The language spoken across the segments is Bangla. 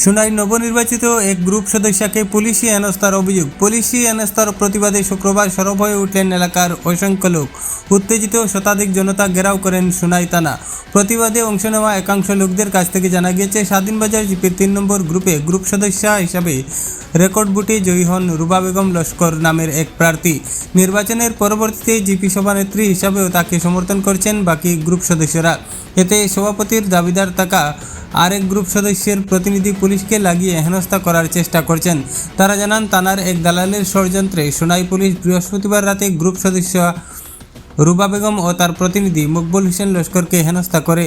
সুনাই নবনির্বাচিত এক গ্রুপ সদস্যকে পুলিশি হেনস্থার অভিযোগ। পুলিশি হেনস্থার প্রতিবাদে শুক্রবার সরব হয়ে উঠলেন এলাকার অসংখ্য লোক। উত্তেজিত শতাধিক জনতা ঘেরাও করেন সুনাই থানা। প্রতিবাদে অংশ নেওয়া একাংশ লোকদের কাছ থেকে জানা গিয়েছে স্বাধীনবাজার জিপির তিন নম্বর গ্রুপে গ্রুপ সদস্য হিসাবে রেকর্ড বুটে জয়ী হন রুবা বেগম লস্কর নামের এক প্রার্থী। নির্বাচনের পরবর্তীতে জিপি সভানেত্রী হিসাবেও তাকে সমর্থন করছেন বাকি গ্রুপ সদস্যরা। এতে সভাপতির দাবিদার থাকা আরেক গ্রুপ সদস্যের প্রতিনিধি পুলিশকে লাগিয়ে হেনস্থা করার চেষ্টা করছেন। তারা জানান থানার এক দালালের ষড়যন্ত্রে সোনাই পুলিশ বৃহস্পতিবার রাতে গ্রুপ সদস্য রুবা বেগম ও তার প্রতিনিধি মকবুল হোসেন লস্করকে হেনস্থা করে।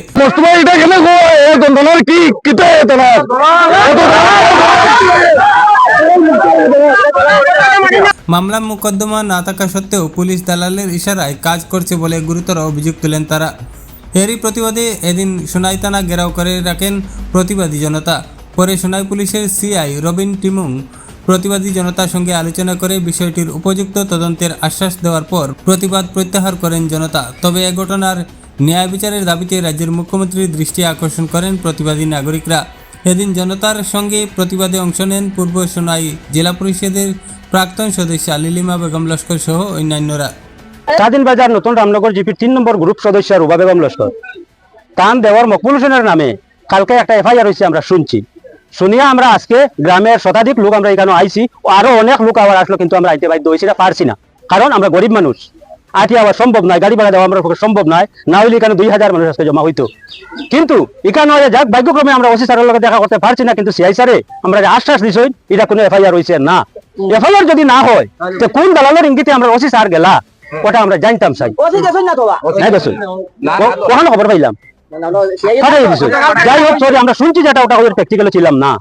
মামলা মোকদ্দমা না থাকা সত্ত্বেও পুলিশ দালালের ইশারায় কাজ করছে বলে গুরুতর অভিযোগ তুলেন তারা। এরই প্রতিবাদে এদিন সোনাই থানা ঘেরাও করে রাখেন প্রতিবাদী জনতা। পরে সোনাই পুলিশের সিআই রবিন টিমুং প্রতিবাদী জনতার সঙ্গে আলোচনা করে বিষয়টির উপযুক্ত তদন্তের আশ্বাস দেওয়ার পর প্রতিবাদ প্রত্যাহার করেন জনতা। তবে এ ঘটনার ন্যায় বিচারের দাবিতে রাজ্যের মুখ্যমন্ত্রীর দৃষ্টি আকর্ষণ করেন প্রতিবাদী নাগরিকরা। এদিন জনতার সঙ্গে প্রতিবাদে অংশ নেন পূর্ব সোনাই জেলা পরিষদের প্রাক্তন সদস্য লিলিমা বেগম লস্কর সহ অন্যান্যরা। স্বাধীন বাজার নতুন রামনগর জিপির তিন নম্বর গ্রুপ সদস্য রুবা বেগম লস্কর। তান দেওয়ার মকবুল হোসেনের নামে কালকে একটা এফআইআর হয়েছে আমরা শুনছি। শুনিয়া আমরা আজকে গ্রামের শতাধিক লোক আমরা এখানে আইছি, আরও অনেক লোক আবার আসলো কিন্তু আমরা আইতে বাধ্য হয়েছি পারছি না। কারণ আমরা গরিব মানুষ। আইতে আবার সম্ভব নয়, গাড়ি ভাড়া দেওয়া আমরা সম্ভব নয়, না হলে এখানে দুই হাজার মানুষ আজকে জমা হইতো। কিন্তু এখানে যাক, ভাগ্যক্রমে আমরা ওসি স্যারের লগে দেখা করতে পারছি না, কিন্তু সিআই স্যারে আমরা যে আশ্বাস দিছই, এটা কোনো এফআইআর হয়েছে না। এফআইআর যদি না হয়, তো কোন দালালের ইঙ্গিতে আমরা ওসি স্যার গেলা? ওটা আমরা জানতাম বা? নাই গেছই কখনো খবর পাইলাম? না, না, সেই- যাই হোক সরি আমরা শুনছি যেটা ওটা ওদের প্র্যাকটিক্যালে ছিলাম না।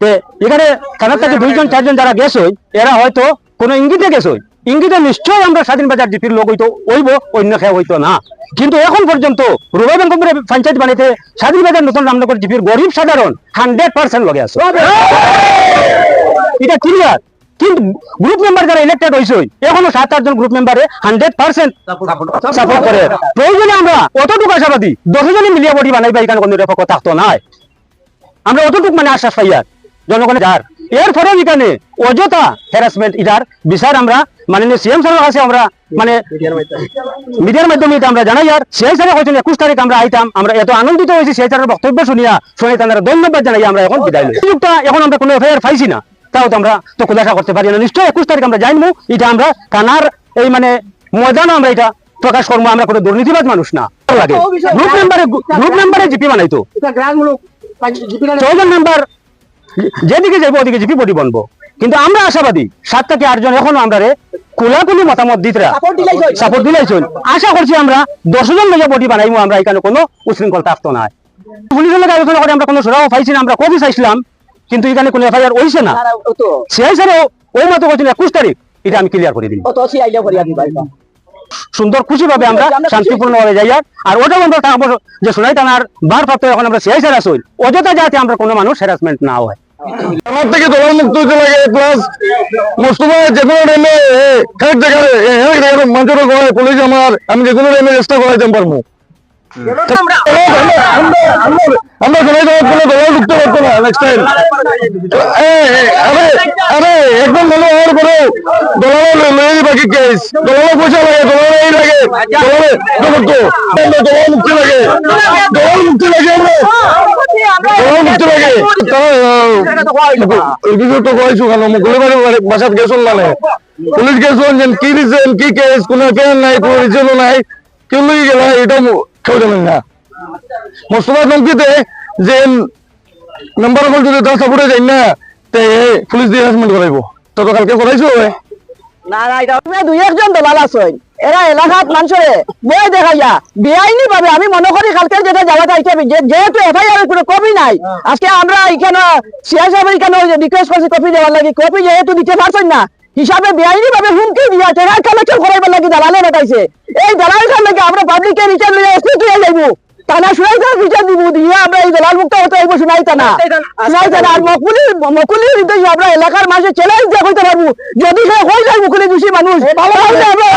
তে এখানে থানার থেকে দুইজন চারজন যারা গেছই এরা হয়তো কোনো ইঙ্গিতে গেছই ইঙ্গিতে নিশ্চয়ই আমরা স্বাধীন বাজার জিপির লোক হইতো ওইব অন্য খেয়ে হইতো না। কিন্তু এখন পর্যন্ত রুবাই বেঙ্গমপুরে পঞ্চায়েত বানিতে স্বাধীন বাজার নতুন রামনগর জিপির গরিব সাধারণ হান্ড্রেড পার্সেন্ট লগে আছে। এটা ক্লিয়ার কিন্তু গ্রুপ মেম্বার যারা ইলেক্টেড হয়েছে এখনও সাত আটজন গ্রুপ মেম্বারে হান্ড্রেড পার্সেন্ট সাপোর্ট করে। প্রয়োজনে আমরা অতটুকু আশাবাদী দশ জনে মিলিয়ে বডি বানাইবা এখানে কোনো রেপক থাকতো নাই। আমরা অতটুকু মানে আশ্বাস পাইয়ার জনগণের যার। এর ফলে এখানে অযথা হ্যারাসমেন্ট ইটার বিচার আমরা মাননীয় সিএম স্যারের কাছে আমরা মানে মিডিয়ার মাধ্যমে। এটা আমরা জানাই আর সিআই স্যারের হয়েছেন একুশ তারিখ আমরা আইতাম আমরা এত আনন্দিত হয়েছি সিআই স্যারের বক্তব্য শুনিয়া শুনে তাদের ধন্যবাদ জানাই আমরা এখন বিদায় এখন আমরা কোনো এফআইআর পাইছি না। তাও তো আমরা তো খুলাসা করতে পারি না। নিশ্চয়ই একুশ তারিখ আমরা জানব এটা আমরা থানার এই মানে ময়দানে আমরা এটা প্রকাশ করব আমরা কোনো দুর্নীতিবাদ মানুষ না। লাগে। গ্রুপ মেম্বারে গ্রুপ মেম্বারে জিপি বানাইতো। চৌজন মেম্বার যেদিকে যাব ওদিকে জিপি বডি বনবো। কিন্তু আমরা আশাবাদী সাত থেকে আটজন এখনও আমরা রে কোলাকুলি মতামত দিতরা। সাপোর্ট দিলাইছই আশা করছি আমরা দশজন মিলে বডি বানাইবো আমরা এখানে কোনো উশৃঙ্খল থাকতো না পুলিশের লোক আলোচনা করে আমরা কোনো সুরাও পাইছি না আমরা কবি চাইছিলাম। কিন্তু এখানে কোনো এফআইআর হইছে না। সিআই স্যারও ওই মতো করছেন একুশ তারিখ এটা আমি ক্লিয়ার করে দিই। সুন্দর খুশি ভাবে আমরা শান্তিপূর্ণ ভাবে যাই আর ওটাও আমরা থাকব যে সোনাই থানার ভারপ্রাপ্ত এখন আমরা সিআই স্যার আসই অযথা যাতে আমরা কোনো মানুষ হ্যারাসমেন্ট না হয়। আমার থেকে দলাল মুক্ত হইতে লাগে প্লাস মোস্তফা যে কোনো টাইমে এক জায়গায় এক জায়গায় মানুষের গলায় পুলিশ আমার আমি যে কোনো টাইমে চেষ্টা করাইতে পারব। আমরা কোনো দলাল ঢুকতে পারতো না নেক্সট টাইম আরে একদম ভালো হওয়ার পরেও লয়ে কেস পয়সা লাগে এই লাগে মুক্তি লাগে মুক্তি লাগে আমরা। বাসাত গেছুন মানে পুলিশ যেন কি রিজন কি কেস কোনো নাই কোনো রিজনও নাই। কেউ গেল এটা মোস্তফা নমকিতে যে মেম্বার হল যদি দশ সাপোর্টে যাই না তে পুলিশ দিয়ে হ্যারাসমেন্ট করাইবো। তো তো কালকে করাইছো না না এটা দুই একজন দলাল আছেন এরা এলাকাত মানুষরে বই দেখাইয়া বেআইনি ভাবে আমি মনে করি কালকে যেটা আইতে হবে, যেহেতু এফআইআর কোনো কপি নাই আজকে আমরা এখানে সিআই সাহেব এখানে রিকোয়েস্ট করছি কপি দেওয়ার লাগে। কপি যেহেতু দিতে পারছেন না হিসাবে বেআইনি ভাবে হুমকি দিয়া টাকা কালেকশন করাইবার লাগে দালালে বাতাইছে এই দালাল খান লাগে আমরা পাবলিকের রিটার্ন লইয়া এসপি তুলে যাইবো টানা শুনাই রিটার্ন দিব দিয়ে আমরা এই দলাল মুক্ত হতে হইব শুনাই টানা শুনাই টানা আর মকুলি মকুলি উদ্দেশ্যে আমরা এলাকার মানুষের চ্যালেঞ্জ দিয়ে কইতে পারব। যদি সে হয়ে যায় মুকুলি দোষী মানুষ আমরা- আমরা-